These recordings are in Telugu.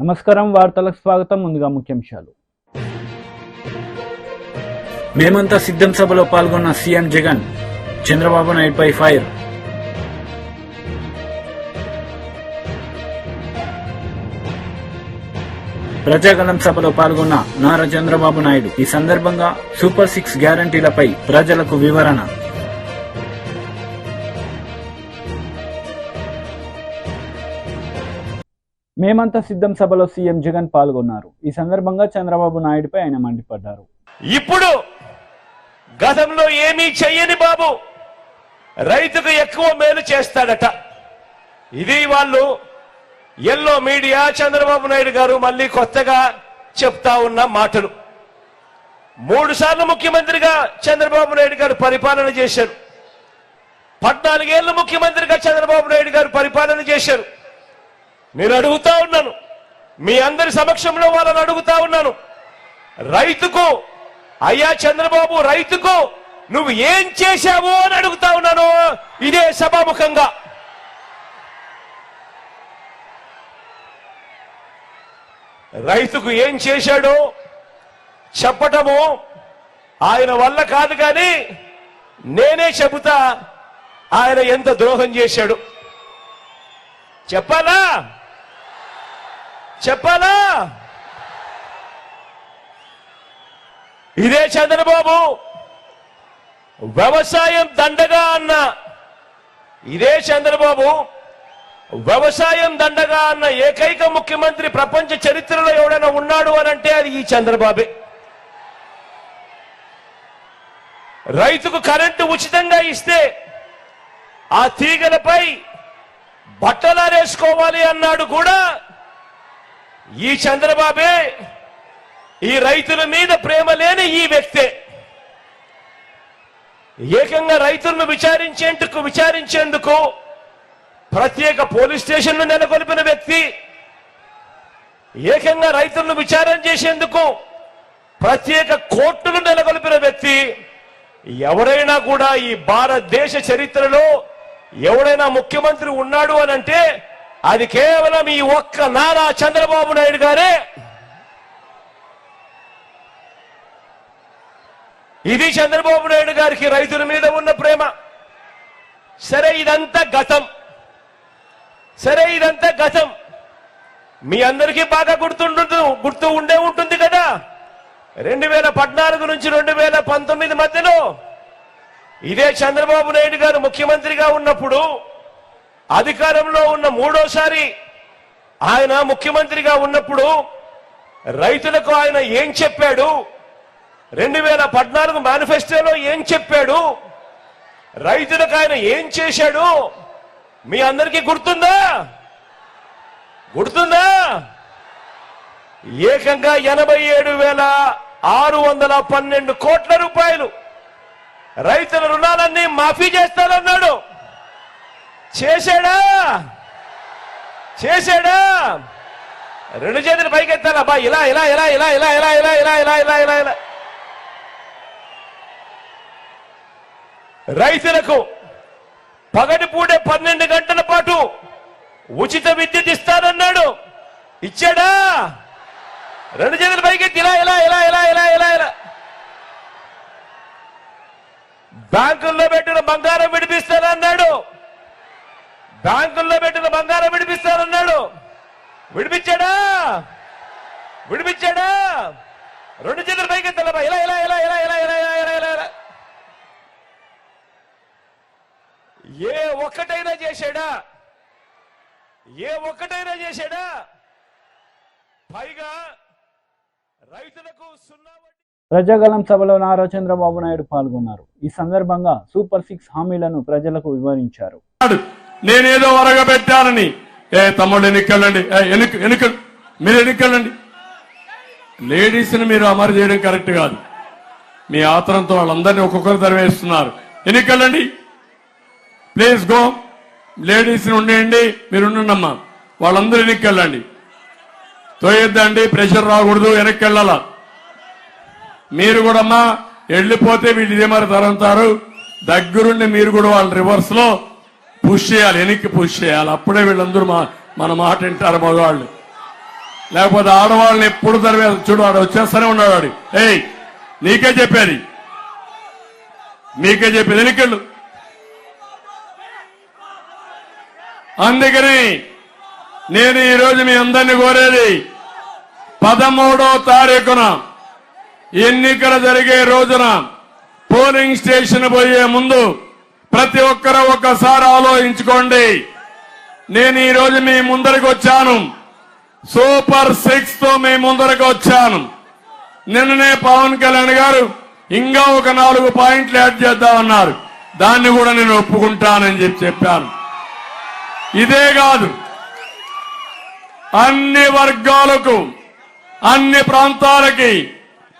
నమస్కారం వార్తలకు స్వాగతం. ముందుగా ముఖ్యాంశాలు. మేమంతా సిద్ధం సభలో పాల్గొన్న సీఎం జగన్ చంద్రబాబు నాయుడుపై ఫైర్. ప్రజాగలం సభలో పాల్గొన్న నారా చంద్రబాబు నాయుడు. ఈ సందర్భంగా సూపర్ సిక్స్ గ్యారంటీలపై ప్రజలకు వివరణ. మేమంతా సిద్ధం సభలో సీఎం జగన్ పాల్గొన్నారు. ఈ సందర్భంగా చంద్రబాబు నాయుడుపై ఆయన మండిపడ్డారు. ఇప్పుడు గతంలో ఏమీ చెయ్యని బాబు రైతుకు ఎక్కువ మేలు చేస్తాడట. ఇది వాళ్ళు ఎల్లో మీడియా చంద్రబాబు నాయుడు గారు మళ్ళీ కొత్తగా చెప్తా ఉన్న మాటలు. మూడు సార్లు ముఖ్యమంత్రిగా చంద్రబాబు నాయుడు గారు పరిపాలన చేశారు. పద్నాలుగేళ్ళు ముఖ్యమంత్రిగా చంద్రబాబు నాయుడు గారు పరిపాలన చేశారు. నేను అడుగుతా ఉన్నాను. మీ అందరి సమక్షంలో వాళ్ళని అడుగుతా ఉన్నాను. రైతుకు అయ్యా చంద్రబాబు రైతుకు నువ్వు ఏం చేశావు అని అడుగుతా ఉన్నాను. ఇదే సభాముఖంగా. రైతుకు ఏం చేశాడో చెప్పటము ఆయన వల్ల కాదు కానీ నేనే చెబుతా ఆయన ఎంత ద్రోహం చేశాడు. చెప్పాలా? చెప్పాలా? ఇదే చంద్రబాబు వ్యవసాయం దండగా అన్న ఇదే చంద్రబాబు వ్యవసాయం దండగా అన్న ఏకైక ముఖ్యమంత్రి ప్రపంచ చరిత్రలో ఎవడైనా ఉన్నాడు అని అంటే అది ఈ చంద్రబాబే. రైతుకు కరెంటు ఉచితంగా ఇస్తే ఆ తీగలపై బట్టలారేసుకోవాలి అన్నాడు కూడా ఈ చంద్రబాబే ఈ రైతుల మీద ప్రేమ లేని ఈ వ్యక్తే. ఏకంగా రైతులను విచారించేందుకు విచారించేందుకు ప్రత్యేక పోలీస్ స్టేషన్ను నెలకొల్పిన వ్యక్తి ఏకంగా రైతులను విచారణ చేసేందుకు ప్రత్యేక కోర్టును నెలకొల్పిన వ్యక్తి ఎవరైనా కూడా ఈ భారతదేశ చరిత్రలో ఎవడైనా ముఖ్యమంత్రి ఉన్నాడు అని అంటే అది కేవలం ఈ ఒక్క నారా చంద్రబాబు నాయుడు గారే. ఇది చంద్రబాబు నాయుడు గారికి రైతుల మీద ఉన్న ప్రేమ. సరే ఇదంతా గతం. సరే ఇదంతా గతం. మీ అందరికీ బాగా గుర్తుండు గుర్తు ఉండే ఉంటుంది కదా. రెండు వేల పద్నాలుగు నుంచి రెండు వేల పంతొమ్మిది మధ్యలో ఇదే చంద్రబాబు నాయుడు గారు ముఖ్యమంత్రిగా ఉన్నప్పుడు అధికారంలో ఉన్న మూడోసారి ఆయన ముఖ్యమంత్రిగా ఉన్నప్పుడు రైతులకు ఆయన ఏం చెప్పాడు? రెండు వేల పద్నాలుగు మేనిఫెస్టోలో ఏం చెప్పాడు? రైతులకు ఆయన ఏం చేశాడు? మీ అందరికీ గుర్తుందా? గుర్తుందా? ఏకంగా ఎనభై ఏడు వేల ఆరు వందల పన్నెండు కోట్ల రూపాయలు రైతుల రుణాలన్నీ మాఫీ చేస్తానన్నాడు. చేశాడా చేశాడా రెండు చేతులు పైకెత్తాలి అబ్బా ఇలా ఇలా ఇలా ఇలా ఇలా ఇలా ఇలా ఇలా ఇలా ఇలా ఇలా ఇలా రైతులకు పగటి పూటే పన్నెండు గంటల పాటు ఉచిత విద్యుత్ ఇస్తానన్నాడు ఇచ్చాడా రెండు చేతులు పైకెత్తి ఇలా ఇలా ఇలా ఇలా ఇలా ఇలా ఇలా బ్యాంకుల్లో పెట్టిన బంగారం విడిపిస్తానన్నాడు బ్యాంకుల్లో పెట్టిన బంగారం విడిపిస్తానన్నాడు విడిపించాడా? విడిపించాడా? రెండు చేతులు పైకెత్తాలమ్మా ఇలా ఇలా ఇలా ఇలా ఇలా ఇలా ఇలా ఇలా ఇలా ఇలా. ఏ ఒక్కటైనా చేశాడా? ఏ ఒక్కటైనా చేశాడా? పైగా రైతులకు సున్నా ప్రజాగలం సభలో నారా చంద్రబాబు నాయుడు పాల్గొన్నారు. ఈ సందర్భంగా సూపర్ సిక్స్ హామీలను ప్రజలకు వివరించారు. నేనేదో వరగబెట్టానని ఏ తమ్ముడు ఎన్నికెళ్ళండి ఏ ఎన్నిక ఎన్నిక మీరు ఎన్నికెళ్ళండి లేడీస్ని మీరు అమరు చేయడం కరెక్ట్ కాదు. మీ ఆతరంతో వాళ్ళందరినీ ఒక్కొక్కరు తరివేస్తున్నారు. ఎన్నికెళ్ళండి ప్లీజ్ గో. లేడీస్ని ఉండేయండి మీరు ఉండండమ్మా. వాళ్ళందరూ ఎన్నికెళ్ళండి తోయొద్దండి ప్రెషర్ రాకూడదు వెనక్కి వెళ్ళాలా మీరు కూడా అమ్మా వెళ్ళిపోతే వీళ్ళు ఇదే మరి తరంతారు. దగ్గరుండి మీరు కూడా వాళ్ళ రివర్స్లో పుష్ చేయాలి వెనక్కి పుష్ చేయాలి. అప్పుడే వీళ్ళందరూ మా మన మాట వింటారు మగవాళ్ళు. లేకపోతే ఆడవాళ్ళని ఎప్పుడు తరివే చూడు వాడు వచ్చేస్తూనే ఉన్నాడు వాడు ఏయ్ నీకే చెప్పేది. నీకే చెప్పేది. ఎన్నికలు అందుకని నేను ఈరోజు మీ అందరిని కోరేది పదమూడో తారీఖున ఎన్నికలు జరిగే రోజున పోలింగ్ స్టేషన్ పోయే ముందు ప్రతి ఒక్కరూ ఒక్కసారి ఆలోచించుకోండి. నేను ఈ రోజు మీ ముందరికి వచ్చాను. సూపర్ సిక్స్తో మీ ముందరకు వచ్చాను. నిన్ననే పవన్ కళ్యాణ్ గారు ఇంకా ఒక నాలుగు పాయింట్లు యాడ్ చేద్దామన్నారు. దాన్ని కూడా నేను ఒప్పుకుంటానని చెప్పి చెప్పాను. ఇదే కాదు. అన్ని వర్గాలకు అన్ని ప్రాంతాలకి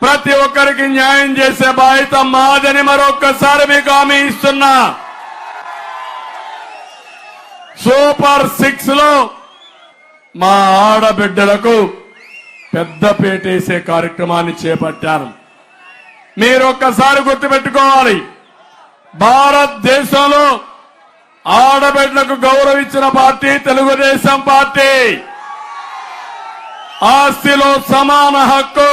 ప్రతి ఒక్కరికి న్యాయం చేసే బాధ్యత మాదని మరొక్కసారి మీకు హామీ ఇస్తున్నా. సూపర్ సిక్స్లో మా ఆడబిడ్డలకు పెద్ద పేటేసే కార్యక్రమాన్ని చేపట్టారు. మీరు ఒక్కసారి గుర్తుపెట్టుకోవాలి. భారతదేశంలో ఆడబిడ్డలకు గౌరవించిన పార్టీ తెలుగుదేశం పార్టీ. ఆస్తిలో సమాన హక్కు.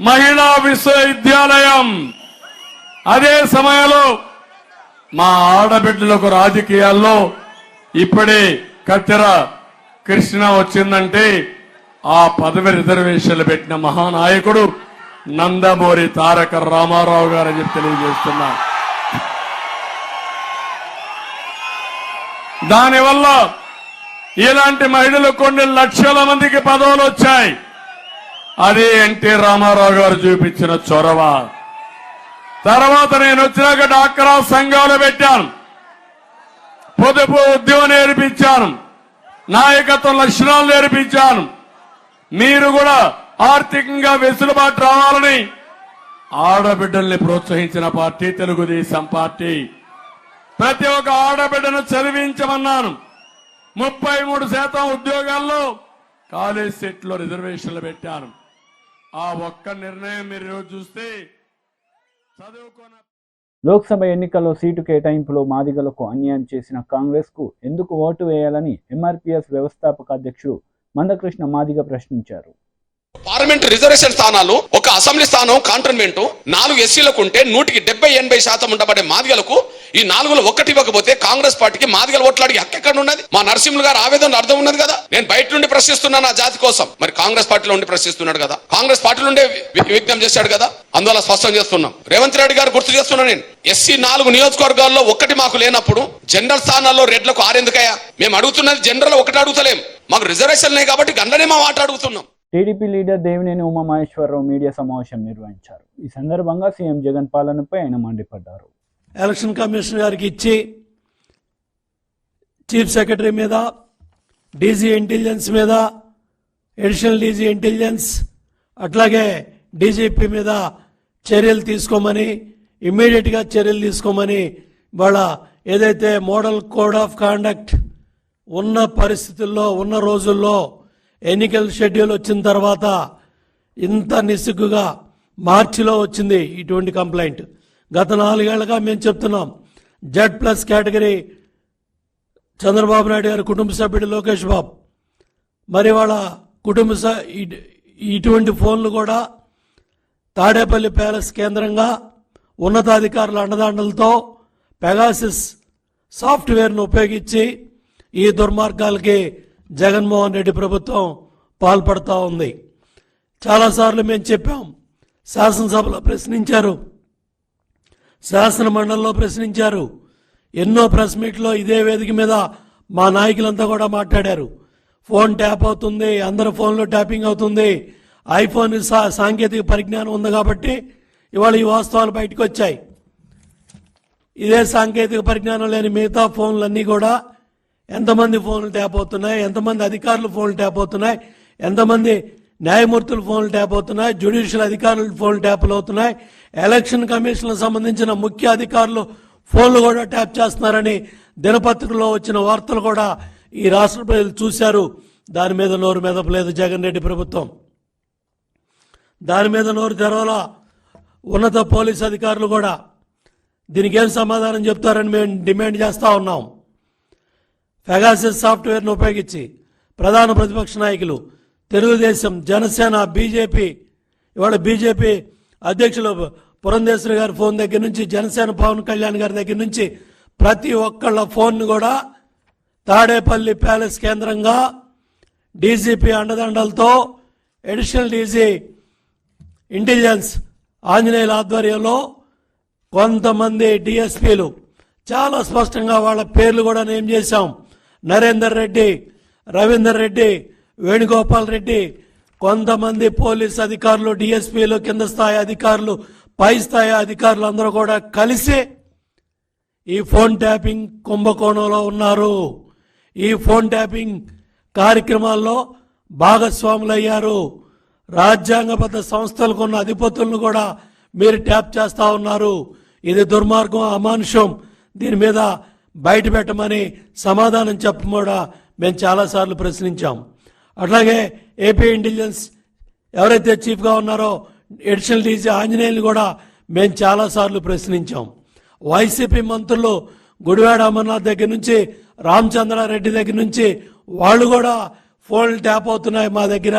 మహిళా విశ్వవిద్యాలయం. అదే సమయంలో మా ఆడబిడ్డలకు రాజకీయాల్లో ఇప్పుడే కత్తెర కృష్ణ వచ్చిందంటే ఆ పదవి రిజర్వేషన్లు పెట్టిన మహానాయకుడు నందమూరి తారక రామారావు గారు అని చెప్పి తెలియజేస్తున్నా. దానివల్ల ఇలాంటి మహిళలు కొన్ని లక్షల మందికి పదవులు వచ్చాయి. అది ఎన్టీ రామారావు గారు చూపించిన చొరవ. తర్వాత నేను వచ్చినాక డాక్రా సంఘాలు పెట్టాను. పొదుపు ఉద్యోగం నేర్పించాను. నాయకత్వ లక్షణాలు నేర్పించాను. మీరు కూడా ఆర్థికంగా వెసులుబాటు రావాలని ఆడబిడ్డల్ని ప్రోత్సహించిన పార్టీ తెలుగుదేశం పార్టీ. ప్రతి ఒక్క ఆడబిడ్డను చదివించమన్నాను. ముప్పై మూడు శాతం ఉద్యోగాల్లో కాలేజ్ సెట్లో రిజర్వేషన్లు పెట్టాను. ఆ ఒక్క నిర్ణయం మీరు ఈరోజు చూస్తే చదువుకోన లోక్సభ ఎన్నికల్లో సీటు కేటాయింపులో మాదిగలకు అన్యాయం చేసిన కాంగ్రెస్కు ఎందుకు ఓటు వేయాలని ఎంఆర్పీఎస్ వ్యవస్థాపక అధ్యక్షుడు మందకృష్ణ మాదిగ ప్రశ్నించారు. పార్లమెంట్ రిజర్వేషన్ స్థానాలు ఒక అసెంబ్లీ స్థానం కాంటోన్మెంట్ నాలుగు ఎస్సీలకు ఉంటే నూటికి డెబ్బై ఎనభై శాతం ఉండబడే మాదిగలకు ఈ నాలుగులో ఒక్కటి ఇవ్వకపోతే కాంగ్రెస్ పార్టీకి మాదిగల ఓట్లాడికి హక్కు ఎక్కడ ఉన్నది? మా నరసింహులు గారు ఆవేదన అర్థం ఉన్నది కదా? నేను బయట నుండి ప్రశ్నిస్తున్నా నా జాతి కోసం. మరి కాంగ్రెస్ పార్టీలో ఉండి ప్రశ్నిస్తున్నాడు కదా? కాంగ్రెస్ పార్టీలో ఉండే విజ్ఞప్తి చేశాడు కదా? అందువల్ల స్పష్టం చేస్తున్నాం. రేవంత్ రెడ్డి గారు గుర్తు చేస్తున్నా నేను. ఎస్సీ నాలుగు నియోజకవర్గాల్లో ఒక్కటి మాకు లేనప్పుడు జనరల్ స్థానాల్లో రెడ్లకు ఆరెందుకయ్యా? మేము అడుగుతున్నది జనరల్ ఒకటి అడుగుతలేం. మాకు రిజర్వేషన్ కాబట్టి గండనే మా మాట అడుగుతున్నాం. TDP leader Devineni Umamaheswara Rao media సమావేశం నిర్వహించారు. ఈ సందర్భంగా సీఎం జగన్ పాలనపై ఆయన మండిపడ్డారు. ఎలక్షన్ కమిషన్ గారికి ఇచ్చి చీఫ్ సెక్రటరీ మీద డీజీ ఇంటెలిజెన్స్ మీద ఎడిషనల్ డీజీ ఇంటెలిజెన్స్ అట్లాగే డీజీపీ మీద చర్యలు తీసుకోమని ఇమ్మీడియట్గా చర్యలు తీసుకోమని వాళ్ళ ఏదైతే మోడల్ కోడ్ ఆఫ్ కాండక్ట్ ఉన్న పరిస్థితుల్లో ఉన్న రోజుల్లో ఎన్నికల షెడ్యూల్ వచ్చిన తర్వాత ఇంత నిస్సిగ్గుగా మార్చిలో వచ్చింది ఇటువంటి కంప్లైంట్. గత నాలుగేళ్ళుగా మేము చెప్తున్నాం Z plus category Chandrababu Naidu గారి కుటుంబ సభ్యుడు లోకేష్ బాబు. మరి వాళ్ళ కుటుంబ స- ఇటువంటి ఫోన్లు కూడా తాడేపల్లి ప్యాలెస్ కేంద్రంగా ఉన్నతాధికారుల అండదండలతో పెగాసిస్ సాఫ్ట్వేర్ను ఉపయోగించి ఈ దుర్మార్గాలకి జగన్మోహన్ రెడ్డి ప్రభుత్వం పాల్పడుతూ ఉంది. చాలాసార్లు మేము చెప్పాం శాసనసభలో ప్రశ్నించారు శాసన మండలిలో ప్రశ్నించారు ఎన్నో ప్రెస్ మీట్లో ఇదే వేదిక మీద మా నాయకులంతా కూడా మాట్లాడారు. ఫోన్ ట్యాప్ అవుతుంది అందరి ఫోన్లో ట్యాపింగ్ అవుతుంది ఐఫోన్ సా- సాంకేతిక పరిజ్ఞానం ఉంది కాబట్టి ఇవాళ ఈ వాస్తవాలు బయటకు వచ్చాయి. ఇదే సాంకేతిక పరిజ్ఞానం లేని మిగతా ఫోన్లన్నీ కూడా ఎంతమంది ఫోన్లు ట్యాప్ అవుతున్నాయి ఎంతమంది అధికారులు ఫోన్లు ట్యాప్ అవుతున్నాయి ఎంతమంది న్యాయమూర్తులు ఫోన్లు ట్యాప్ అవుతున్నాయి జ్యుడిషియల్ అధికారులు ఫోన్లు ట్యాప్లు అవుతున్నాయి ఎలక్షన్ కమిషన్ సంబంధించిన ముఖ్య అధికారులు ఫోన్లు కూడా ట్యాప్ చేస్తున్నారని దినపత్రికలో వచ్చిన వార్తలు కూడా ఈ రాష్ట్ర ప్రజలు చూశారు. దాని మీద నోరు మెదపలేదు జగన్ రెడ్డి ప్రభుత్వం. దాని మీద నోరు తెరవాలా ఉన్నత పోలీస్ అధికారులు కూడా. దీనికి ఏం సమాధానం చెప్తారని మేము డిమాండ్ చేస్తూ ఉన్నాం. పెగాసిస్ సాఫ్ట్వేర్ను ఉపయోగించి ప్రధాన ప్రతిపక్ష నాయకులు తెలుగుదేశం జనసేన బీజేపీ ఇవాళ బీజేపీ అధ్యక్షులు పురంధేశ్వరి గారి ఫోన్ దగ్గర నుంచి జనసేన పవన్ కళ్యాణ్ గారి దగ్గర నుంచి ప్రతి ఒక్కళ్ళ ఫోన్ కూడా తాడేపల్లి ప్యాలెస్ కేంద్రంగా డీజీపీ అండదండలతో అడిషనల్ డీజీ ఇంటెలిజెన్స్ ఆంజనేయుల ఆధ్వర్యంలో కొంతమంది డిఎస్పీలు చాలా స్పష్టంగా వాళ్ళ పేర్లు కూడా నేమ్ చేశాం. నరేందర్ రెడ్డి రవీందర్ రెడ్డి వేణుగోపాల్ రెడ్డి. కొంతమంది పోలీస్ అధికారులు డిఎస్పీలు కింద స్థాయి అధికారులు పై స్థాయి అధికారులు అందరూ కూడా కలిసి ఈ ఫోన్ ట్యాపింగ్ కుంభకోణంలో ఉన్నారు. ఈ ఫోన్ ట్యాపింగ్ కార్యక్రమాల్లో భాగస్వాములయ్యారు. రాజ్యాంగబద్ధ సంస్థలకు ఉన్న అధిపతులను కూడా మీరు ట్యాప్ చేస్తా ఉన్నారు. ఇది దుర్మార్గం అమానుషం. దీని మీద బయట పెట్టమని సమాధానం చెప్పడం కూడా మేము చాలాసార్లు ప్రశ్నించాం. అట్లాగే ఏపీ ఇంటెలిజెన్స్ ఎవరైతే చీఫ్గా ఉన్నారో ఎడిషనల్ డీజీ ఆంజనేయులు కూడా మేము చాలాసార్లు ప్రశ్నించాం. వైసీపీ మంత్రులు గుడివాడ అమర్నాథ్ దగ్గర నుంచి రామచంద్రారెడ్డి దగ్గర నుంచి వాళ్ళు కూడా ఫోన్లు ట్యాప్ అవుతున్నాయి మా దగ్గర.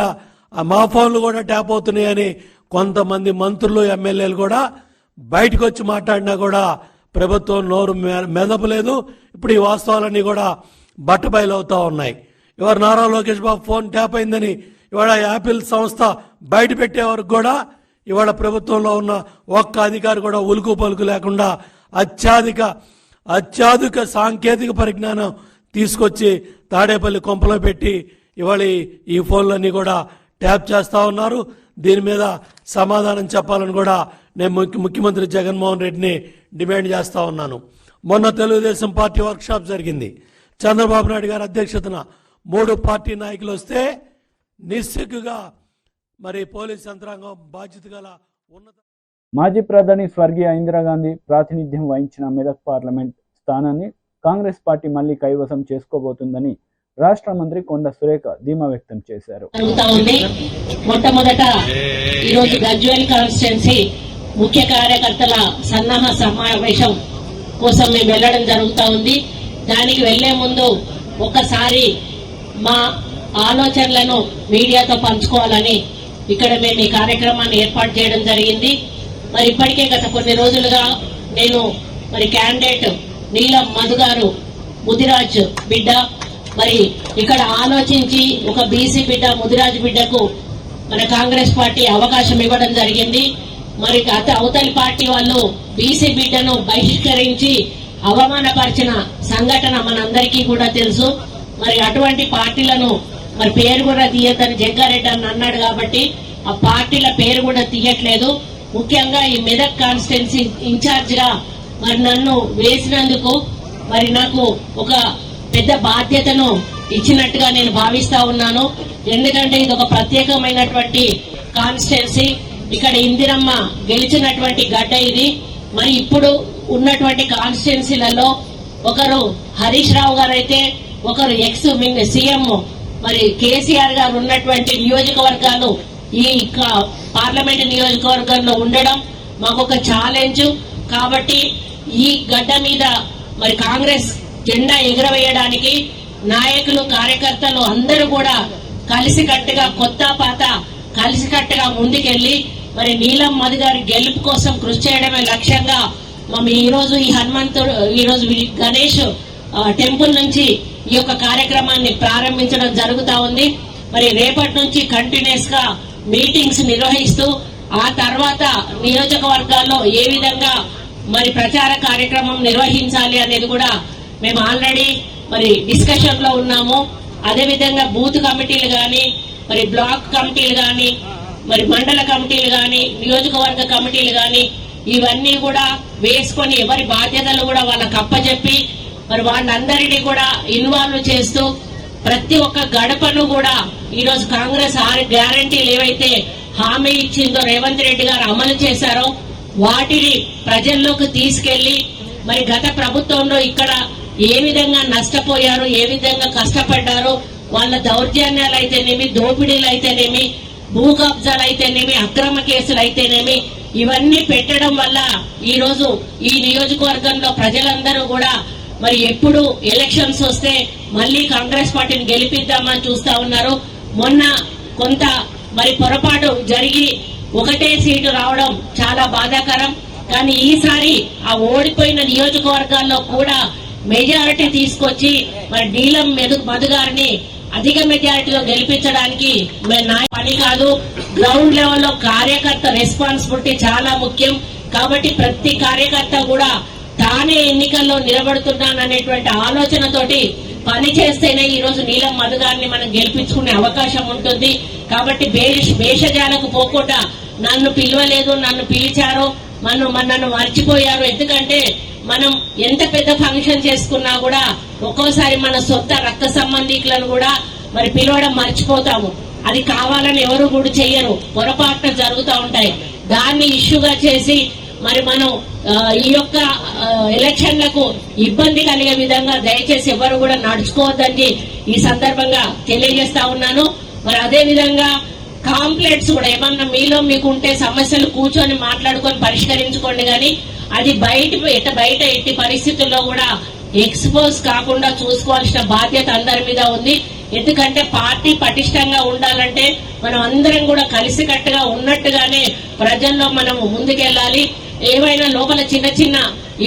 మా ఫోన్లు కూడా ట్యాప్ అవుతున్నాయని కొంతమంది మంత్రులు ఎమ్మెల్యేలు కూడా బయటకు వచ్చి మాట్లాడినా కూడా ప్రభుత్వం నోరు మె- మెదపలేదు. ఇప్పుడు ఈ వాస్తవాలన్నీ కూడా బట్టబయలవుతూ ఉన్నాయి. ఇవాళ నారా లోకేష్ బాబు ఫోన్ ట్యాప్ అయిందని ఇవాళ యాపిల్ సంస్థ బయట పెట్టే వరకు కూడా ఇవాళ ప్రభుత్వంలో ఉన్న ఒక్క అధికారి కూడా ఉలుకు పలుకు లేకుండా అత్యాధిక అత్యాధిక సాంకేతిక పరిజ్ఞానం తీసుకొచ్చి తాడేపల్లి కొంపలో పెట్టి ఇవాళ ఈ- ఫోన్లన్నీ కూడా ట్యాప్ చేస్తూ ఉన్నారు. దీని మీద సమాధానం చెప్పాలని కూడా నేను ముఖ్యమంత్రి జగన్మోహన్ రెడ్డిని డిమాండ్ చేస్తా ఉన్నాను. మొన్న తెలుగుదేశం పార్టీ వర్క్షాప్ జరిగింది. చంద్రబాబు నాయుడు గారి అధ్యక్షతన మూడు పార్టీ నాయకులు వస్తే నిస్సిగ్గుగా మరి పోలీస్ యంత్రాంగం బాధ్యత గల ఉన్నత మాజీ ప్రధాని స్వర్గీయ ఇందిరాగాంధీ ప్రాతినిధ్యం వహించిన మెదక్ పార్లమెంట్ స్థానాన్ని కాంగ్రెస్ పార్టీ మళ్ళీ కైవసం చేసుకోబోతుందని రాష్ట్ర మంత్రి కొండ సురేఖ ధీమా వ్యక్తం చేశారు. జరుగుతా ఉంది మొట్టమొదట ఈరోజు గజ్వేల్ కాన్స్టిట్యున్సీ ముఖ్య కార్యకర్తల సన్నాహ సమావేశం కోసం మేము వెళ్ళడం జరుగుతూ ఉంది. దానికి వెళ్ళే ముందు ఒకసారి మా ఆలోచనలను మీడియాతో పంచుకోవాలని ఇక్కడ మేము ఈ కార్యక్రమాన్ని ఏర్పాటు చేయడం జరిగింది. మరి ఇప్పటికే గత కొన్ని రోజులుగా నేను మరి క్యాండిడేట్ నీలం మధు గారు ముదిరాజ్ బిడ్డ మరి ఇక్కడ ఆలోచించి ఒక బీసీ బిడ్డ ముదిరాజు బిడ్డకు మన కాంగ్రెస్ పార్టీ అవకాశం ఇవ్వడం జరిగింది. మరి గత అవతలి పార్టీ వాళ్ళు బీసీ బిడ్డను బహిష్కరించి అవమానపరిచిన సంఘటన మనందరికీ కూడా తెలుసు. మరి అటువంటి పార్టీలను మరి పేరు కూడా తీయద్దని జగ్గారెడ్డి అని అన్నాడు కాబట్టి ఆ పార్టీల పేరు కూడా తీయట్లేదు. ముఖ్యంగా ఈ మెదక్ కాన్స్టిట్యున్సీ ఇన్ఛార్జ్గా మరి నన్ను వేసినందుకు మరి నాకు ఒక పెద్ద బాధ్యతను ఇచ్చినట్టుగా నేను భావిస్తా ఉన్నాను. ఎందుకంటే ఇది ఒక ప్రత్యేకమైనటువంటి కాన్స్టిట్యున్సీ ఇక్కడ ఇందిరమ్మ గెలిచినటువంటి గడ్డ ఇది. మరి ఇప్పుడు ఉన్నటువంటి కాన్స్టిట్యున్సీలలో ఒకరు హరీష్ రావు గారు అయితే ఒకరు ఎక్స్ సీఎం. మరి కేసీఆర్ గారు ఉన్నటువంటి నియోజకవర్గాలు ఈ పార్లమెంట్ నియోజకవర్గంలో ఉండడం మాకు ఒక ఛాలెంజ్ కాబట్టి ఈ గడ్డ మీద మరి కాంగ్రెస్ జెండా ఎగురవేయడానికి నాయకులు కార్యకర్తలు అందరూ కూడా కలిసికట్టుగా కొత్త పాత కలిసికట్టుగా ముందుకెళ్ళి మరి నీలం మధు గారి గెలుపు కోసం కృషి చేయడమే లక్ష్యంగా మేము ఈరోజు ఈ హనుమంతుడు ఈరోజు గణేష్ టెంపుల్ నుంచి ఈ యొక్క కార్యక్రమాన్ని ప్రారంభించడం జరుగుతా ఉంది. మరి రేపటి నుంచి కంటిన్యూస్గా మీటింగ్స్ నిర్వహిస్తూ ఆ తర్వాత నియోజకవర్గాల్లో ఏ విధంగా మరి ప్రచార కార్యక్రమం నిర్వహించాలి అనేది కూడా మేము ఆల్రెడీ మరి డిస్కషన్లో ఉన్నాము. అదే విధంగా బూత్ కమిటీలు కానీ మరి బ్లాక్ కమిటీలు కానీ మరి మండల కమిటీలు కానీ నియోజకవర్గ కమిటీలు కానీ ఇవన్నీ కూడా వేసుకొని ఎవరి బాధ్యతలు కూడా వాళ్ళకి అప్పచెప్పి మరి వాళ్ళందరినీ కూడా ఇన్వాల్వ్ చేస్తూ ప్రతి ఒక్క గడపను కూడా ఈరోజు కాంగ్రెస్ ఆరు గ్యారంటీలు ఏవైతే హామీ ఇచ్చిందో రేవంత్ రెడ్డి గారు అమలు చేశారో వాటిని ప్రజల్లోకి తీసుకెళ్ళి మరి గత ప్రభుత్వంలో ఇక్కడ ఏ విధంగా నష్టపోయారు ఏ విధంగా కష్టపడ్డారు వాళ్ళ దౌర్జన్యాలు అయితేనేమి దోపిడీలు అయితేనేమి భూ కబ్జాలు అయితేనేమి అక్రమ కేసులు అయితేనేమి ఇవన్నీ పెట్టడం వల్ల ఈ రోజు ఈ నియోజకవర్గంలో ప్రజలందరూ కూడా మరి ఎప్పుడు ఎలక్షన్స్ వస్తే మళ్ళీ కాంగ్రెస్ పార్టీని గెలిపిద్దామని చూస్తా ఉన్నారు. మొన్న కొంత మరి పొరపాటు జరిగి ఒకటే సీటు రావడం చాలా బాధాకరం. కానీ ఈసారి ఆ ఓడిపోయిన నియోజకవర్గాల్లో కూడా మెజారిటీ తీసుకొచ్చి మరి నీలం మెదు మధు గారిని అధిక మెజారిటీలో గెలిపించడానికి నా పని కాదు. గ్రౌండ్ లెవెల్లో కార్యకర్త రెస్పాన్సిబిలిటీ చాలా ముఖ్యం. కాబట్టి ప్రతి కార్యకర్త కూడా తానే ఎన్నికల్లో నిలబడుతున్నాననేటువంటి ఆలోచనతోటి పని చేస్తేనే ఈ రోజు నీలం మధు గారిని మనం గెలిపించుకునే అవకాశం ఉంటుంది. కాబట్టి భేషజాలకు పోకుండా నన్ను పిలవలేదు నన్ను పిలిచారు. మనం నన్ను మర్చిపోయారు. ఎందుకంటే మనం ఎంత పెద్ద ఫంక్షన్ చేసుకున్నా కూడా ఒక్కోసారి మన సొంత రక్త సంబంధికులను కూడా మరి పిలవడం మర్చిపోతాము. అది కావాలని ఎవరు కూడా చెయ్యరు. పొరపాట్లు జరుగుతూ ఉంటాయి. దాన్ని ఇష్యూగా చేసి మరి మనం ఈ యొక్క ఎలక్షన్లకు ఇబ్బంది కలిగే విధంగా దయచేసి ఎవరు కూడా నడుచుకోవద్దని ఈ సందర్భంగా తెలియజేస్తా ఉన్నాను. మరి అదే విధంగా కాంప్లెట్స్ కూడా. ఏమన్నా మీలో మీకు ఉంటే సమస్యలు కూర్చొని మాట్లాడుకొని పరిష్కరించుకోండి కానీ అది బయట ఎట బయట ఎట్టి పరిస్థితుల్లో కూడా ఎక్స్పోజ్ కాకుండా చూసుకోవాల్సిన బాధ్యత అందరి మీద ఉంది. ఎందుకంటే పార్టీ పటిష్టంగా ఉండాలంటే మనం అందరం కూడా కలిసికట్టుగా ఉన్నట్టుగానే ప్రజల్లో మనం ముందుకెళ్ళాలి. ఏవైనా లోపల చిన్న చిన్న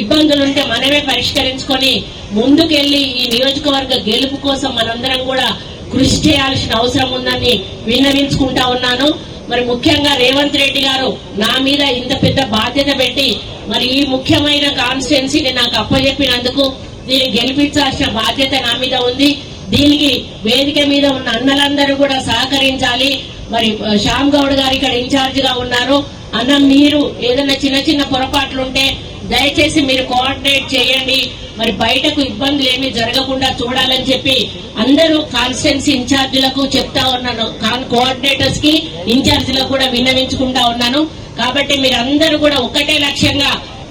ఇబ్బందులు ఉంటే మనమే పరిష్కరించుకొని ముందుకెళ్ళి ఈ నియోజకవర్గ గెలుపు కోసం మనందరం కూడా కృషి చేయాల్సిన అవసరం ఉందని విన్నవించుకుంటా ఉన్నాను. మరి ముఖ్యంగా రేవంత్ రెడ్డి గారు నా మీద ఇంత పెద్ద బాధ్యత పెట్టి మరి ఈ ముఖ్యమైన కాన్స్టిట్యున్సీని నాకు అప్పచెప్పినందుకు దీన్ని గెలిపించాల్సిన బాధ్యత నా మీద ఉంది. దీనికి వేదిక మీద ఉన్న అన్నలందరూ కూడా సహకరించాలి. మరి శ్యామ్ గౌడ్ గారు ఇక్కడ ఇన్ఛార్జ్గా ఉన్నారు. అన్న మీరు ఏదైనా చిన్న చిన్న పొరపాట్లుంటే దయచేసి మీరు కోఆర్డినేట్ చేయండి. మరి బయటకు ఇబ్బందులు ఏమీ జరగకుండా చూడాలని చెప్పి అందరూ కాన్స్టెన్స్ ఇన్ఛార్జీలకు చెప్తా ఉన్నాను. కాన్ కోఆర్డినేటర్స్కి ఇన్ఛార్జీలకు కూడా విన్నవించుకుంటా ఉన్నాను. కాబట్టి మీరందరూ కూడా ఒకటే లక్ష్యంగా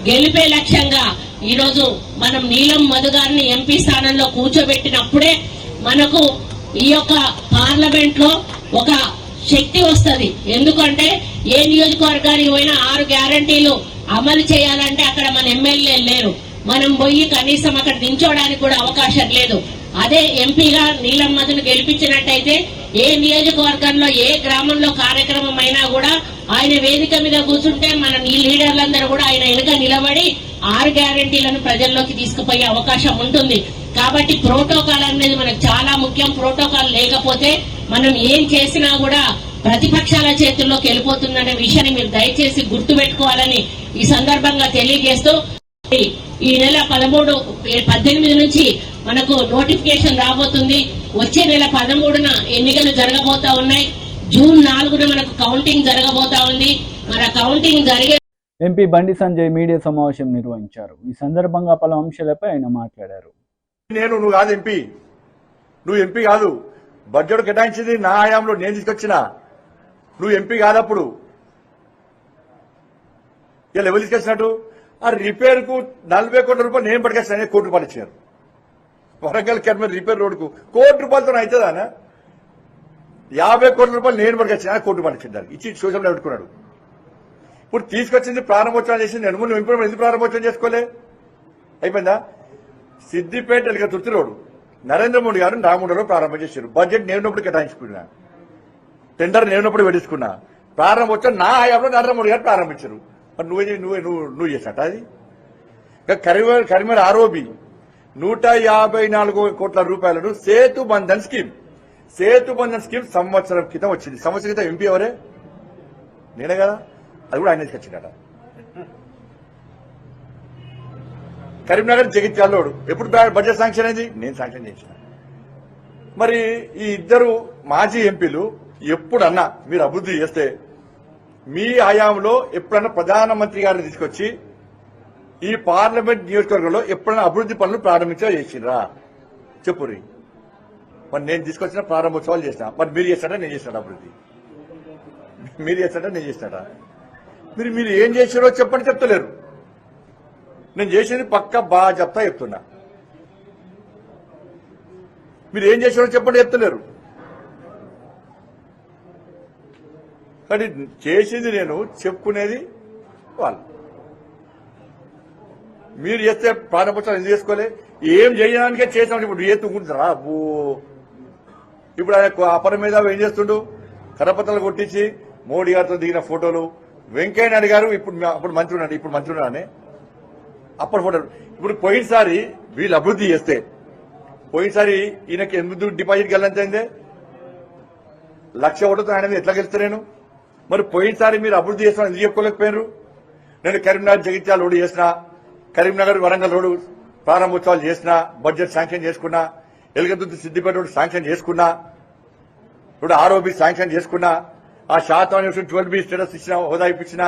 గెలిపే లక్ష్యంగా ఈ రోజు మనం నీలం మధు గారిని ఎంపీ స్థానంలో కూర్చోబెట్టినప్పుడే మనకు ఈ యొక్క పార్లమెంట్లో ఒక శక్తి వస్తుంది. ఎందుకంటే ఏ నియోజకవర్గానికి పోయినా ఆరు గ్యారంటీలు అమలు చేయాలంటే అక్కడ మన ఎమ్మెల్యే లేరు. మనం పోయి కనీసం అక్కడ దించోడానికి కూడా అవకాశం లేదు. అదే ఎంపీగా నీలం మధును గెలిపించినట్టయితే ఏ నియోజకవర్గంలో ఏ గ్రామంలో కార్యక్రమం అయినా కూడా ఆయన వేదిక మీద కూర్చుంటే మన లీడర్లందరూ కూడా ఆయన వెనుక నిలబడి ఆరు గ్యారంటీలను ప్రజల్లోకి తీసుకుపోయే అవకాశం ఉంటుంది. కాబట్టి ప్రోటోకాల్ అనేది మనకు చాలా ముఖ్యం. ప్రోటోకాల్ లేకపోతే మనం ఏం చేసినా కూడా ప్రతిపక్షాల చేతుల్లోకి వెళ్ళిపోతుందనే విషయాన్ని మీరు దయచేసి గుర్తు పెట్టుకోవాలని ఈ సందర్భంగా తెలియజేస్తూ ఈ నెల పదమూడు పద్దెనిమిది నుంచి మనకు నోటిఫికేషన్ రాబోతుంది. వచ్చే నెల పదమూడున ఎన్నికలు జరగబోతా ఉన్నాయి. జూన్ నాలుగున మనకు కౌంటింగ్ జరగబోతా ఉంది. మన కౌంటింగ్ జరిగే ఎంపీ బండి సంజయ్ మీడియా సమావేశం నిర్వహించారు. ఈ సందర్భంగా పలు అంశాలపై ఆయన మాట్లాడారు. నేను నువ్వు కాదు ఎంపీ. నువ్వు ఎంపీ కాదు. బడ్జెట్ కేటాయించింది నా హయాంలో నేను తీసుకొచ్చిన. నువ్వు ఎంపీ కాదప్పుడు. ఇలా ఎవరు తీసుకొచ్చినట్టు? ఆ రిపేర్కు నలభై కోట్ల రూపాయలు నేను పట్టుకొచ్చిన కోటి రూపాయలు ఇచ్చారు వరంగల్ కెర్మల్ రిపేర్ రోడ్కు కోటి రూపాయలతో అవుతుందానా యాభై కోట్ల రూపాయలు నేను పట్టుకొచ్చిన కోటి రూపాయలు ఇచ్చింది దానికి. ఇచ్చి సోషల్ పెట్టుకున్నాడు. ఇప్పుడు తీసుకొచ్చింది ప్రారంభోత్సవం చేసింది నేను. ఇంప్రూవ్మెంట్ ఎందుకు ప్రారంభోత్సవం చేసుకోలే? అయిపోయిందా? సిద్దిపేట ఎలుక తృప్తి రోడ్డు. నరేంద్ర మోడీ గారు రామగుండలో ప్రారంభం చేశారు. బడ్జెట్ నేనున్నప్పుడు కేటాయించుకున్నా. టెండర్ నేనున్నప్పుడు పెట్టించుకున్నా ప్రారంభోత్సవం నా హయాంలో నరేంద్ర మోడీ గారు ప్రారంభించారు. మరి నువ్వే నువ్వే నువ్వు నువ్వు చేసినట్ట అది? కరీంనగర్ కరీంనగర్ ఆరోబి నూట యాభై నాలుగు కోట్ల రూపాయలను సేతు బంధన్ స్కీమ్ సేతు బంధన్ స్కీమ్ సంవత్సరం క్రితం వచ్చింది. సంవత్సరం క్రితం ఎంపీ ఎవరే? నేనే కదా. అది కూడా ఆయన తీసుకొచ్చిందట కరీంనగర్ జగిత్యాలోడు ఎప్పుడు బడ్జెట్ శాంక్షన్ అయింది? నేను శాంక్షన్ చేసిన మరి ఈ ఇద్దరు మాజీ ఎంపీలు ఎప్పుడన్నా మీరు అభివృద్ధి చేస్తే మీ హయాంలో ఎప్పుడైనా ప్రధానమంత్రి గారిని తీసుకొచ్చి ఈ పార్లమెంట్ నియోజకవర్గంలో ఎప్పుడైనా అభివృద్ధి పనులు ప్రారంభించా చేసిరా చెప్పురి మరి నేను తీసుకొచ్చిన ప్రారంభోత్సవాలు చేసిన. మరి మీరు చేస్తాడా? నేను చేస్తాడా అభివృద్ధి? మీరు చేస్తాడా? నేను చేస్తాడా? మీరు మీరు ఏం చేసారో చెప్పండి చెప్తలేరు. నేను చేసేది పక్క బాగా చెప్తా చెప్తున్నా. మీరు ఏం చేసారో చెప్పండి చెప్తలేరు. కానీ చేసింది నేను చెప్పుకునేది వాళ్ళు. మీరు చేస్తే ప్రాణపక్షాలు ఎందుకు చేసుకోలే? ఏం చేయడానికే చేసాం ఇప్పుడు ఏ అబ్బో. ఇప్పుడు ఆయన అపర మీద ఏం చేస్తుండు? కరపత్రాలు కొట్టించి మోడీ గారితో దిగిన ఫోటోలు. వెంకయ్య నాయుడు గారు ఇప్పుడు అప్పుడు మంత్రి ఉన్నాడు. ఇప్పుడు మంత్రి ఉన్నాడని. అప్పటి ఫోటోలు. ఇప్పుడు పోయినసారి వీళ్ళు అభివృద్ధి చేస్తే పోయినసారి ఈయనకి ఎందుకు డిపాజిట్ గెలంతైందే లక్ష ఓటుతో ఆయన ఎట్లా గెలుస్తా నేను మరి పోయినసారి మీరు అభివృద్ధి చేసిన ఎందుకు చెప్పుకోలేకపోయారు నేను కరీంనగర్ జగిత్యాల రోడ్డు చేసిన కరీంనగర్ వరంగల్ రోడ్డు ప్రారంభోత్సవాలు చేసిన బడ్జెట్ శాంక్షన్ చేసుకున్నా ఎలుగదుద్దు సిద్దిపేట రోడ్డు శాంక్షన్ చేసుకున్నా ఇప్పుడు ఆర్ఓబి శాంక్షన్ చేసుకున్నా ఆ శాతం ట్వెల్వ్ బి స్టేటస్ ఇచ్చిన హోదా ఇప్పించిన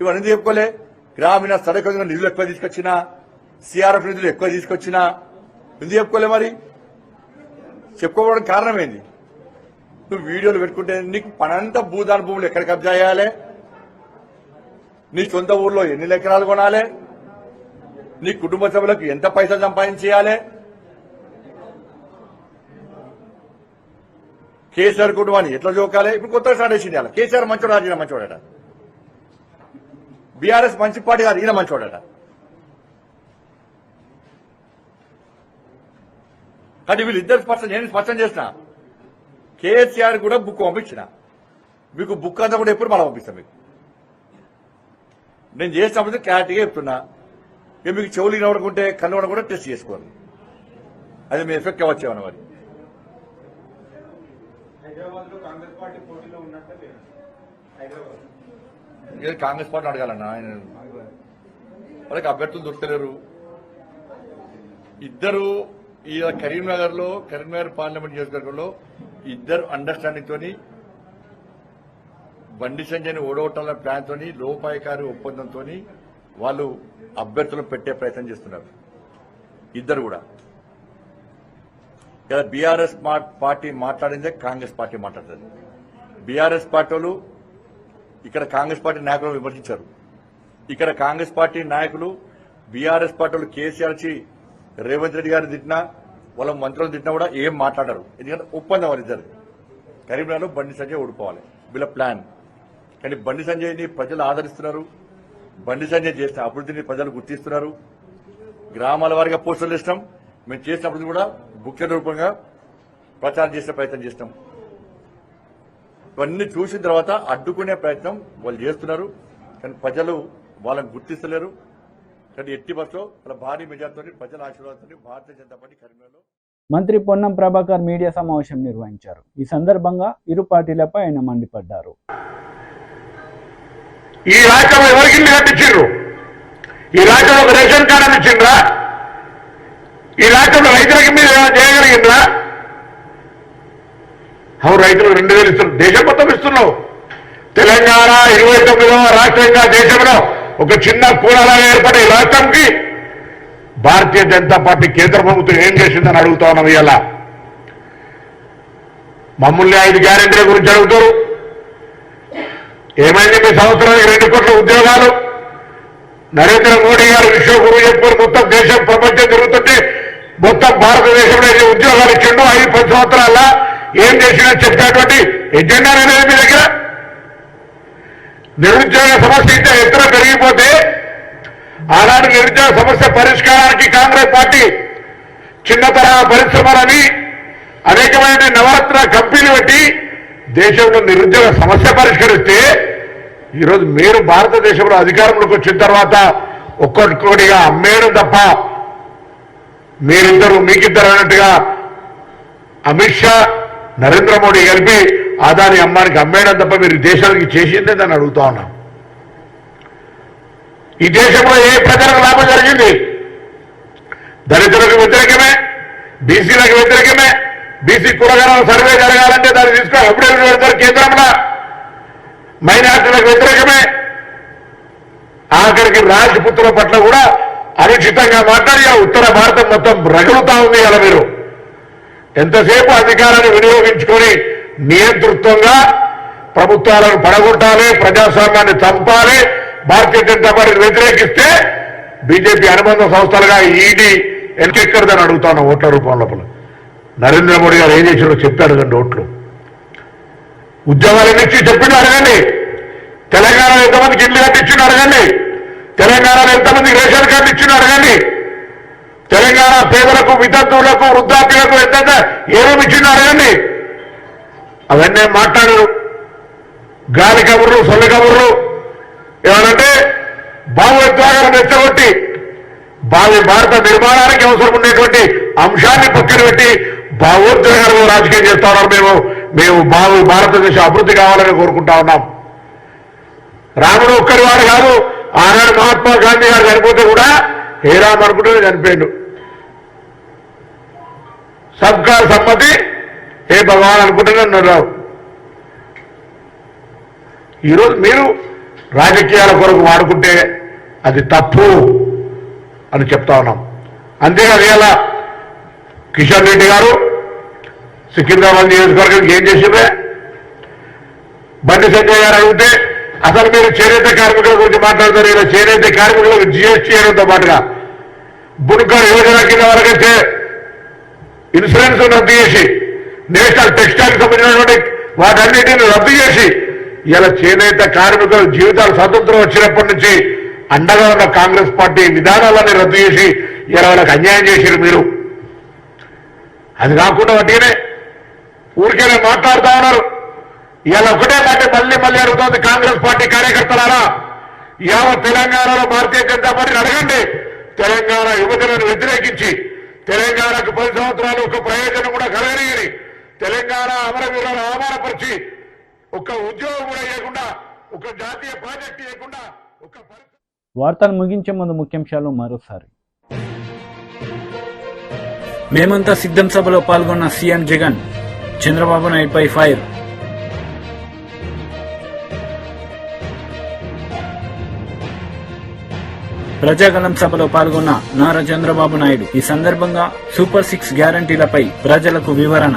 ఇవన్నీ ఎందుకు చెప్పుకోలే? గ్రామీణ సడక నిధులు ఎక్కువ తీసుకొచ్చిన సిఆర్ఎఫ్ నిధులు ఎక్కువ తీసుకొచ్చిన ఎందుకు చెప్పుకోలే మరి? చెప్పుకోవడానికి కారణం ఏంది? నువ్వు వీడియోలు పెట్టుకుంటే నీకు పనంతా భూదాన భూములు ఎక్కడ కబ్జా చేయాలి? నీ సొంత ఊర్లో ఎన్ని ఎకరాలు కొనాలి? నీ కుటుంబ సభ్యులకు ఎంత పైసలు సంపాదించేయాలి? కేసీఆర్ కుటుంబాన్ని ఎట్లా జోకాలి? ఇప్పుడు కొత్తగా స్టార్ట్ చేసింది అలా. కేసీఆర్ మంచోడు? ఈయన మంచోడట. బీఆర్ఎస్ మంచి పార్టీ కాదు ఈయన మంచోడట. కానీ వీళ్ళిద్దరు స్పష్టం నేను స్పష్టం చేసిన. కేసీఆర్ కూడా బుక్ పంపించిన. మీకు బుక్ అంతా కూడా ఎప్పుడు మళ్ళీ పంపిస్తాను మీకు. నేను చేసినప్పుడు క్లారిటీగా చెప్తున్నా. ఇక మీకు చెవులు కనబడుకుంటే కన్ను కూడా టెస్ట్ చేసుకోవాలి అది మీ ఎఫెక్ట్ అవ్వచ్చేమన్న మరి. కాంగ్రెస్ పార్టీ అడగాలన్నా ఆయన. వాళ్ళకి అభ్యర్థులు దొరకలేరు ఇద్దరు ఈ కరీంనగర్లో కరీంనగర్ పార్లమెంట్ నియోజకవర్గంలో ఇద్దరు అండర్స్టాండింగ్ తోని బండి సంజయ్ని ఓడగొట్టాలనే ప్లాన్ తోని లోపాయకారి ఒప్పందంతో వాళ్ళు అభ్యర్థులను పెట్టే ప్రయత్నం చేస్తున్నారు. ఇద్దరు కూడా. ఇలా బీఆర్ఎస్ పార్టీ మాట్లాడిందే కాంగ్రెస్ పార్టీ మాట్లాడుతుంది. బీఆర్ఎస్ పార్టీ ఇక్కడ కాంగ్రెస్ పార్టీ నాయకులను విమర్శించారు. ఇక్కడ కాంగ్రెస్ పార్టీ నాయకులు బీఆర్ఎస్ పార్టీ కేసీఆర్సీ రేవంత్ రెడ్డి గారిని తిట్టినా వాళ్ళ మంత్రులు తిట్టినా కూడా ఏం మాట్లాడరు. ఎందుకంటే ఒప్పందం వారిద్దరు కరీంనగర్లో బండి సంజయ్ ఓడిపోవాలి వీళ్ళ ప్లాన్. కానీ బండి సంజయ్ని ప్రజలు ఆదరిస్తున్నారు. బండి సంజయ్ చేసిన అభివృద్ధిని ప్రజలు గుర్తిస్తున్నారు. గ్రామాల వారిగా పోస్టర్లు ఇస్తాం మేము చేసిన అభివృద్ధి కూడా బుక్ల రూపంగా ప్రచారం చేసే ప్రయత్నం చేస్తాం ఇవన్నీ చూసిన తర్వాత అడ్డుకునే ప్రయత్నం వాళ్ళు చేస్తున్నారు. కానీ ప్రజలు వాళ్ళని గుర్తిస్తలేరు. కానీ ఎట్టి బస్సులో వాళ్ళ భారీ మెజార్టీతో ప్రజల ఆశీర్వాదంతో భారతీయ జనతా పార్టీ కరీంనగర్లో మంత్రి పొన్నం ప్రభాకర్ మీడియా సమావేశం నిర్వహించారు. ఈ సందర్భంగా ఇరు పార్టీలపై ఆయన మండిపడ్డారు. ఈ రాష్ట్రంలో ఎవరికి కట్టించారు ఈ రాష్ట్రంలో ఒక రేషన్ కార్డు ఇచ్చిండ్రా? ఈ రాష్ట్రంలో రైతులకి మీరు ఏమైనా చేయగలిగిండ్రా? అవును రైతులకు రెండు వేలు ఇస్తున్నారు. దేశం మొత్తం ఇస్తున్నావు. తెలంగాణ ఇరవై తొమ్మిదవ రాష్ట్రంగా దేశంలో ఒక చిన్న కూడలాగా ఏర్పడే రాష్ట్రంకి భారతీయ జనతా పార్టీ కేంద్ర ప్రభుత్వం ఏం చేసిందని అడుగుతా ఉన్నాం ఇవాళ. మమ్మల్ని ఐదు గ్యారెంటీల గురించి అడుగుతారు. ఏమైంది మీ సంవత్సరానికి రెండు కోట్ల ఉద్యోగాలు? నరేంద్ర మోడీ గారు విశ్వగురు చెప్పారు మొత్తం దేశం ప్రపంచం తిరుగుతుంటే మొత్తం భారతదేశంలో ఎన్ని ఉద్యోగాలు ఇచ్చిండో ఐదు పది సంవత్సరాల ఏం చేసినా చెప్పేటువంటి ఎజెండా అనేది మీ దగ్గర? నిరుద్యోగ సమస్య ఇంత ఎత్తున పెరిగిపోతే ఆనాడు నిరుద్యోగ సమస్య పరిష్కారానికి కాంగ్రెస్ పార్టీ చిన్న తరహా పరిశ్రమలని అనేకమైన నవరత్న కంపెనీలు పెట్టి దేశంలో నిరుద్యోగ సమస్య పరిష్కరిస్తే ఈరోజు మీరు భారతదేశంలో అధికారంలోకి వచ్చిన తర్వాత ఒక్కొక్కటిగా అమ్మేయడం తప్ప మీరిద్దరు మీకిద్దరు అన్నట్టుగా అమిత్ షా నరేంద్ర మోడీ కలిపి ఆదాని అమ్మానికి అమ్మేయడం తప్ప మీరు దేశానికి చేసిందే దాన్ని అడుగుతా ఉన్నాం. ఈ దేశంలో ఏ ప్రజలకు లాభం జరిగింది? దళితులకు వ్యతిరేకమే బీసీలకు వ్యతిరేకమే బీసీ కులగణాల సర్వే జరగాలంటే దాన్ని తీసుకొని అప్పుడే పెడతారు కేంద్రంలో. మైనార్టీలకు వ్యతిరేకమే. ఆఖరికి రాజపుత్రుల పట్ల కూడా అనుచితంగా మాట్లాడి ఉత్తర భారతం మొత్తం రగులుతా ఉంది ఇలా మీరు. ఎంతసేపు అధికారాన్ని వినియోగించుకొని నియంతృత్వంగా ప్రభుత్వాలను పడగొట్టాలి ప్రజాస్వామ్యాన్ని చంపాలి భారతీయ జనతా పార్టీని వ్యతిరేకిస్తే బీజేపీ అనుబంధ సంస్థలుగా ఈడీ ఎన్కెక్కడదని అడుగుతాను ఓట్ల రూపం లోపల. నరేంద్ర మోడీ గారు ఏం చేసినారో చెప్పాడు కండి ఓట్లు. ఉద్యోగాలు ఎన్ని ఇచ్చి చెప్పిండు అడగండి. తెలంగాణలో ఎంతమందికి ఇల్లు కట్టించిండు అడగండి. తెలంగాణలో ఎంతమందికి రేషన్ కార్డు ఇచ్చిందో అడగండి. తెలంగాణ పేదలకు వితంతువులకు వృద్ధాప్యులకు ఎంత ఏమేమి ఇచ్చిన అడగండి. అవన్నీ మాట్లాడరు. గాలి కబుర్లు సొల్లి కబుర్లు. ఏమనంటే భావోద్వేగాలను రెచ్చగొట్టి భావి భారత నిర్మాణానికి అవసరం ఉండేటువంటి అంశాన్ని పక్కన పెట్టి భావోద్వేగాలు రాజకీయం చేస్తా ఉన్నారు మేము. మేము భావి భారతదేశ అభివృద్ధి కావాలని కోరుకుంటా ఉన్నాం. రాముడు ఒక్కరి వాడు కాదు ఆనాడు మహాత్మా గాంధీ గారు చనిపోతే కూడా హేరామ్ రామ్ చనిపోయాడు. సబ్కా సమ్మతి ఏ భగవాన్ అనుకుంటూనే ఉన్నారు రావు. ఈరోజు మీరు రాజకీయాల కొరకు వాడుకుంటే అది తప్పు అని చెప్తా ఉన్నాం. అంతేకాదు ఇలా కిషన్ రెడ్డి గారు సికింద్రాబాద్ నియోజకవర్గానికి ఏం చేసిందే బండి సంజయ్ గారు అడిగితే అసలు మీరు చేనేత కార్మికుల గురించి మాట్లాడతారు. ఇలా చేనేత కార్మికులకు జిఎస్టీ చేయడంతో పాటుగా బుడ్కర్ యోజన కింద వరకైతే ఇన్సూరెన్స్ రద్దు చేసి నేషనల్ టెక్స్టైల్ సంబంధించినటువంటి వాటన్నిటిని రద్దు చేసి ఇలా చేనేత కార్మికుల జీవితాలు స్వతంత్రం వచ్చినప్పటి నుంచి అండగా ఉన్న కాంగ్రెస్ పార్టీ విధానాలన్నీ రద్దు చేసి ఇలా వాళ్ళకి అన్యాయం చేశారు మీరు. అది కాకుండా వడ్డీనే ఊరికేనే మాట్లాడుతా ఉన్నారు. ఇలా ఒకటే మాట మళ్ళీ మళ్ళీ అడుగుతోంది కాంగ్రెస్ పార్టీ కార్యకర్తలారా యావత్ తెలంగాణలో భారతీయ జనతా పార్టీని అడగండి. తెలంగాణ యువకులను వ్యతిరేకించి తెలంగాణకు పది సంవత్సరాలు ఒక ప్రయోజనం కూడా కలగనియని తెలంగాణ అమరవీరులను అవమానపరిచి ఒక ఉద్యోగం కూడా ఇవ్వకుండా ఒక జాతీయ ప్రాజెక్టు ఇవ్వకుండా ఒక వార్తలు ముగించే ముందు ముఖ్యాంశాలు మరోసారి. మేమంతా సిద్ధం సభలో పాల్గొన్న సీఎం జగన్ చంద్రబాబు నాయుడుపై ఫైర్. ప్రజాగలం సభలో పాల్గొన్న నారా చంద్రబాబు నాయుడు. ఈ సందర్భంగా సూపర్ సిక్స్ గ్యారంటీలపై ప్రజలకు వివరణ.